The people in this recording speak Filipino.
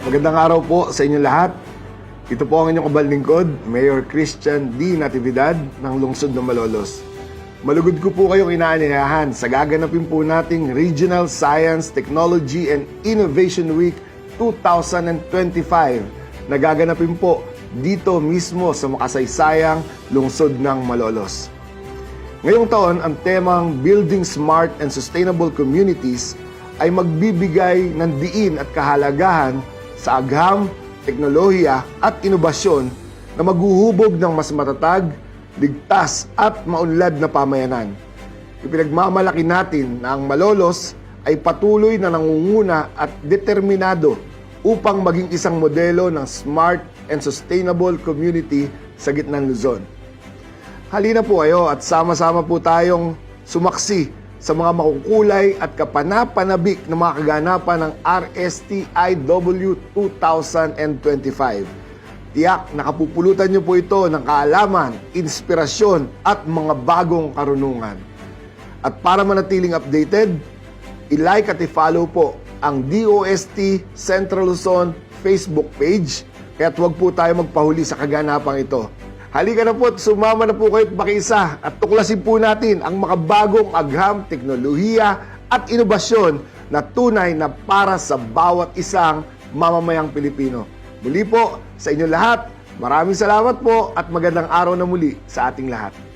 Magandang araw po sa inyo lahat. Ito po ang inyong kabalingkod, Mayor Christian D. Natividad ng Lungsod ng Malolos. Malugod ko po kayong inaanyayahan sa gaganapin po nating Regional Science, Technology and Innovation Week 2025 na gaganapin po dito mismo sa makasaysayang lungsod ng Malolos. Ngayong taon, ang temang Building Smart and Sustainable Communities ay magbibigay ng diin at kahalagahan sa agham, teknolohiya at inobasyon na maghuhubog ng mas matatag, ligtas at maunlad na pamayanan. Ipinagmamalaki natin na ang Malolos ay patuloy na nangunguna at determinado upang maging isang modelo ng smart and sustainable community sa gitnang Luzon. Halina po kayo at sama-sama po tayong sumaksi sa mga makukulay at kapanapanabik na mga kaganapan ng RSTIW 2025. Tiyak nakapupulutan niyo po ito ng kaalaman, inspirasyon at mga bagong karunungan. At para manatiling updated, i-like at i-follow po ang DOST Central Luzon Facebook page kaya't huwag po tayo magpahuli sa kaganapang ito. Halika na po at sumama na po kayo at makiisa at tuklasin po natin ang makabagong agham, teknolohiya at inobasyon na tunay na para sa bawat isang mamamayang Pilipino. Muli po sa inyo lahat, maraming salamat po at magandang araw na muli sa ating lahat.